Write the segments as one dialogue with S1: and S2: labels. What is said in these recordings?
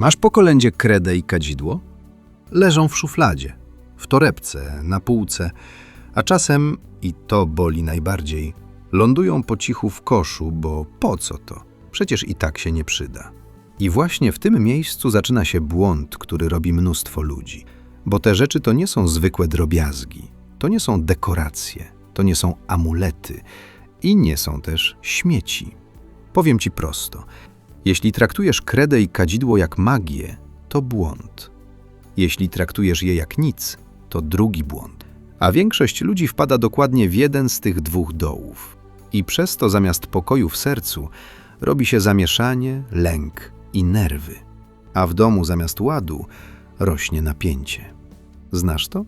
S1: Masz po kolędzie kredę i kadzidło? Leżą w szufladzie, w torebce, na półce, a czasem, i to boli najbardziej, lądują po cichu w koszu, bo po co to? Przecież i tak się nie przyda. I właśnie w tym miejscu zaczyna się błąd, który robi mnóstwo ludzi. Bo te rzeczy to nie są zwykłe drobiazgi, to nie są dekoracje, to nie są amulety i nie są też śmieci. Powiem ci prosto: jeśli traktujesz kredę i kadzidło jak magię, to błąd. Jeśli traktujesz je jak nic, to drugi błąd. A większość ludzi wpada dokładnie w jeden z tych dwóch dołów. I przez to zamiast pokoju w sercu robi się zamieszanie, lęk i nerwy. A w domu zamiast ładu rośnie napięcie. Znasz to?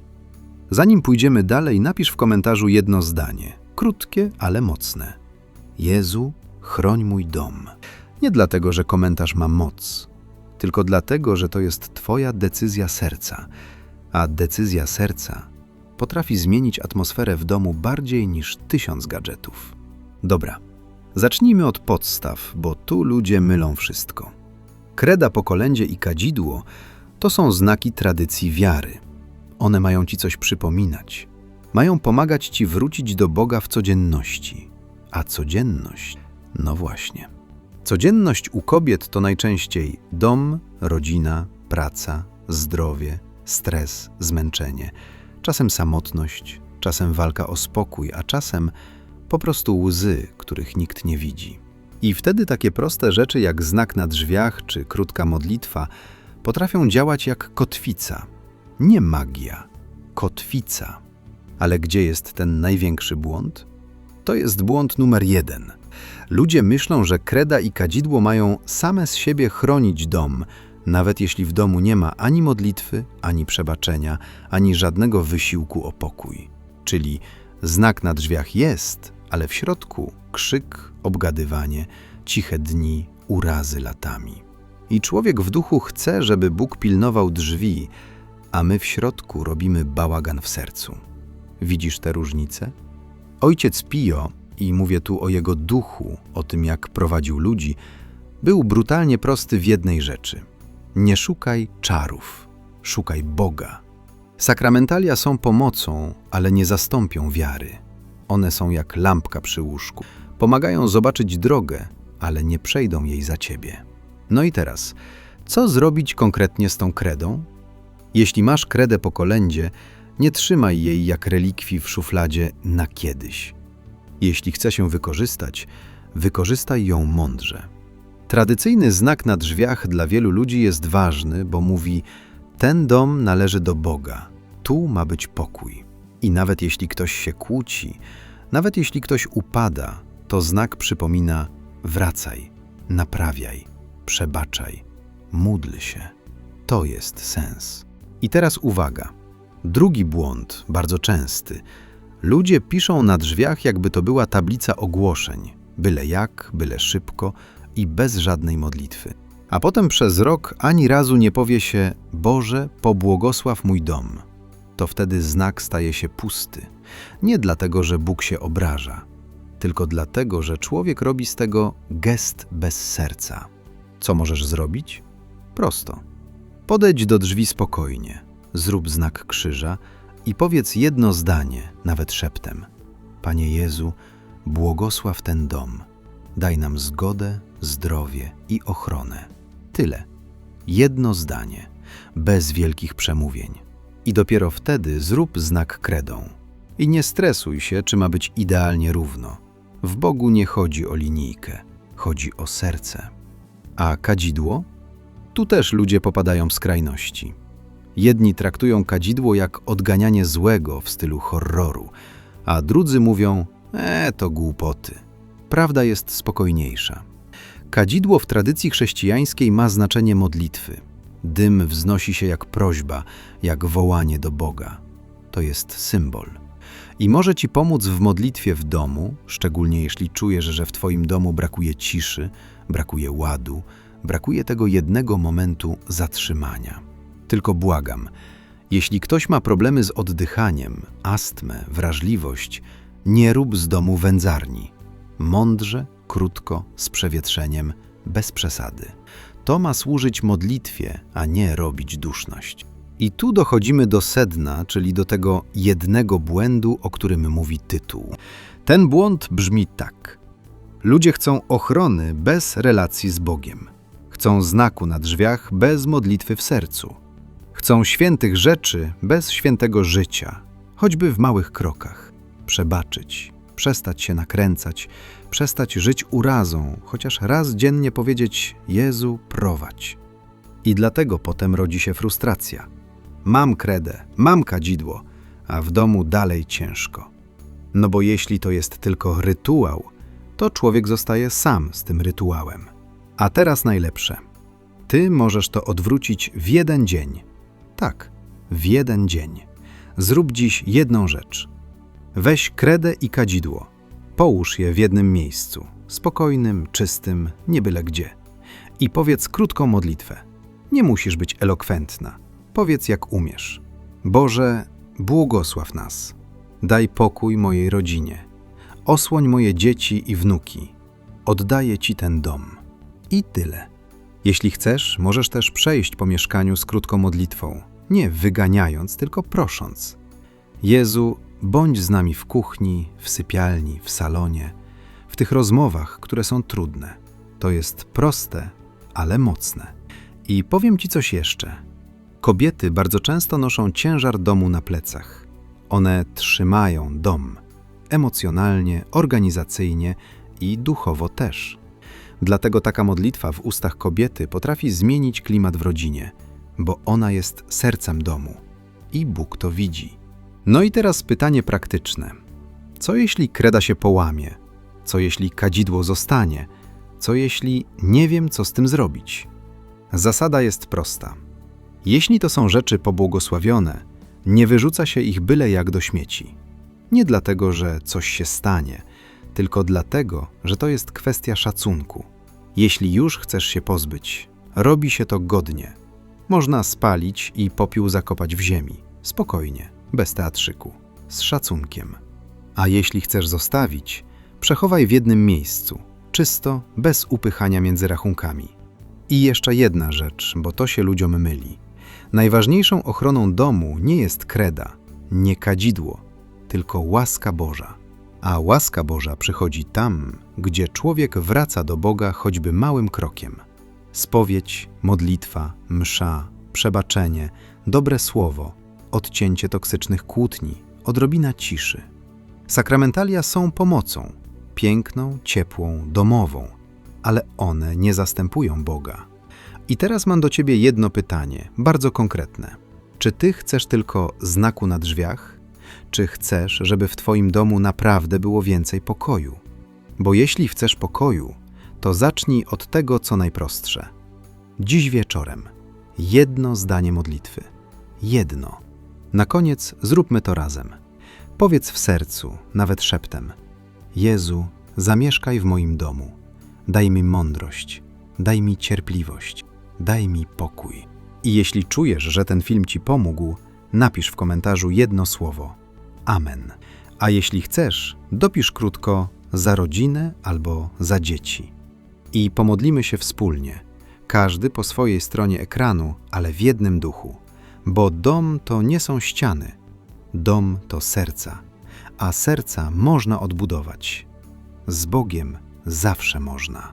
S1: Zanim pójdziemy dalej, napisz w komentarzu jedno zdanie, krótkie, ale mocne. Jezu, chroń mój dom. Nie dlatego, że komentarz ma moc, tylko dlatego, że to jest Twoja decyzja serca, a decyzja serca potrafi zmienić atmosferę w domu bardziej niż tysiąc gadżetów. Dobra, zacznijmy od podstaw, bo tu ludzie mylą wszystko. Kreda po kolędzie i kadzidło to są znaki tradycji wiary. One mają ci coś przypominać. Mają pomagać ci wrócić do Boga w codzienności. A codzienność, no właśnie. Codzienność u kobiet to najczęściej dom, rodzina, praca, zdrowie, stres, zmęczenie, czasem samotność, czasem walka o spokój, a czasem po prostu łzy, których nikt nie widzi. I wtedy takie proste rzeczy jak znak na drzwiach czy krótka modlitwa potrafią działać jak kotwica. Nie magia, kotwica. Ale gdzie jest ten największy błąd? To jest błąd numer jeden. Ludzie myślą, że kreda i kadzidło mają same z siebie chronić dom, nawet jeśli w domu nie ma ani modlitwy, ani przebaczenia, ani żadnego wysiłku o pokój. Czyli znak na drzwiach jest, ale w środku krzyk, obgadywanie, ciche dni, urazy latami. I człowiek w duchu chce, żeby Bóg pilnował drzwi, a my w środku robimy bałagan w sercu. Widzisz te różnice? Ojciec Pio, i mówię tu o jego duchu, o tym jak prowadził ludzi, był brutalnie prosty w jednej rzeczy. Nie szukaj czarów, szukaj Boga. Sakramentalia są pomocą, ale nie zastąpią wiary. One są jak lampka przy łóżku. Pomagają zobaczyć drogę, ale nie przejdą jej za ciebie. No i teraz, co zrobić konkretnie z tą kredą? Jeśli masz kredę po kolędzie, nie trzymaj jej jak relikwii w szufladzie na kiedyś. Jeśli chce się wykorzystać, wykorzystaj ją mądrze. Tradycyjny znak na drzwiach dla wielu ludzi jest ważny, bo mówi: Ten dom należy do Boga, tu ma być pokój. I nawet jeśli ktoś się kłóci, nawet jeśli ktoś upada, to znak przypomina: wracaj, naprawiaj, przebaczaj, módl się. To jest sens. I teraz uwaga. Drugi błąd, bardzo częsty. Ludzie piszą na drzwiach, jakby to była tablica ogłoszeń. Byle jak, byle szybko i bez żadnej modlitwy. A potem przez rok ani razu nie powie się: Boże, pobłogosław mój dom. To wtedy znak staje się pusty. Nie dlatego, że Bóg się obraża, tylko dlatego, że człowiek robi z tego gest bez serca. Co możesz zrobić? Prosto. Podejdź do drzwi spokojnie, zrób znak krzyża i powiedz jedno zdanie, nawet szeptem: Panie Jezu, błogosław ten dom, daj nam zgodę, zdrowie i ochronę. Tyle. Jedno zdanie, bez wielkich przemówień. I dopiero wtedy zrób znak kredą. I nie stresuj się, czy ma być idealnie równo. W Bogu nie chodzi o linijkę, chodzi o serce. A kadzidło? Tu też ludzie popadają w skrajności. Jedni traktują kadzidło jak odganianie złego w stylu horroru, a drudzy mówią: E, to głupoty. Prawda jest spokojniejsza. Kadzidło w tradycji chrześcijańskiej ma znaczenie modlitwy. Dym wznosi się jak prośba, jak wołanie do Boga. To jest symbol. I może ci pomóc w modlitwie w domu, szczególnie jeśli czujesz, że w Twoim domu brakuje ciszy, brakuje ładu, brakuje tego jednego momentu zatrzymania. Tylko błagam, jeśli ktoś ma problemy z oddychaniem, astmę, wrażliwość, nie rób z domu wędzarni. Mądrze, krótko, z przewietrzeniem, bez przesady. To ma służyć modlitwie, a nie robić duszność. I tu dochodzimy do sedna, czyli do tego jednego błędu, o którym mówi tytuł. Ten błąd brzmi tak. Ludzie chcą ochrony bez relacji z Bogiem. Chcą znaku na drzwiach bez modlitwy w sercu. Chcą świętych rzeczy bez świętego życia, choćby w małych krokach. Przebaczyć, przestać się nakręcać, przestać żyć urazą, chociaż raz dziennie powiedzieć: Jezu, prowadź. I dlatego potem rodzi się frustracja. Mam kredę, mam kadzidło, a w domu dalej ciężko. No bo jeśli to jest tylko rytuał, to człowiek zostaje sam z tym rytuałem. A teraz najlepsze. Ty możesz to odwrócić w jeden dzień. Tak, w jeden dzień. Zrób dziś jedną rzecz. Weź kredę i kadzidło. Połóż je w jednym miejscu, spokojnym, czystym, nie byle gdzie. I powiedz krótką modlitwę. Nie musisz być elokwentna. Powiedz jak umiesz. Boże, błogosław nas. Daj pokój mojej rodzinie. Osłoń moje dzieci i wnuki. Oddaję Ci ten dom. I tyle. Jeśli chcesz, możesz też przejść po mieszkaniu z krótką modlitwą, nie wyganiając, tylko prosząc. Jezu, bądź z nami w kuchni, w sypialni, w salonie, w tych rozmowach, które są trudne. To jest proste, ale mocne. I powiem Ci coś jeszcze. Kobiety bardzo często noszą ciężar domu na plecach. One trzymają dom emocjonalnie, organizacyjnie i duchowo też. Dlatego taka modlitwa w ustach kobiety potrafi zmienić klimat w rodzinie, bo ona jest sercem domu i Bóg to widzi. No i teraz pytanie praktyczne. Co jeśli kreda się połamie? Co jeśli kadzidło zostanie? Co jeśli nie wiem, co z tym zrobić? Zasada jest prosta. Jeśli to są rzeczy pobłogosławione, nie wyrzuca się ich byle jak do śmieci. Nie dlatego, że coś się stanie, tylko dlatego, że to jest kwestia szacunku. Jeśli już chcesz się pozbyć, robi się to godnie. Można spalić i popiół zakopać w ziemi, spokojnie, bez teatrzyku, z szacunkiem. A jeśli chcesz zostawić, przechowaj w jednym miejscu, czysto, bez upychania między rachunkami. I jeszcze jedna rzecz, bo to się ludziom myli. Najważniejszą ochroną domu nie jest kreda, nie kadzidło, tylko łaska Boża. A łaska Boża przychodzi tam, gdzie człowiek wraca do Boga choćby małym krokiem. Spowiedź, modlitwa, msza, przebaczenie, dobre słowo, odcięcie toksycznych kłótni, odrobina ciszy. Sakramentalia są pomocą, piękną, ciepłą, domową, ale one nie zastępują Boga. I teraz mam do Ciebie jedno pytanie, bardzo konkretne. Czy Ty chcesz tylko znaku na drzwiach? Czy chcesz, żeby w Twoim domu naprawdę było więcej pokoju? Bo jeśli chcesz pokoju, to zacznij od tego, co najprostsze. Dziś wieczorem jedno zdanie modlitwy. Jedno. Na koniec zróbmy to razem. Powiedz w sercu, nawet szeptem: Jezu, zamieszkaj w moim domu. Daj mi mądrość, daj mi cierpliwość, daj mi pokój. I jeśli czujesz, że ten film Ci pomógł, napisz w komentarzu jedno słowo: Amen. A jeśli chcesz, dopisz krótko za rodzinę albo za dzieci. I pomodlimy się wspólnie, każdy po swojej stronie ekranu, ale w jednym duchu, bo dom to nie są ściany, dom to serca, a serca można odbudować. Z Bogiem zawsze można.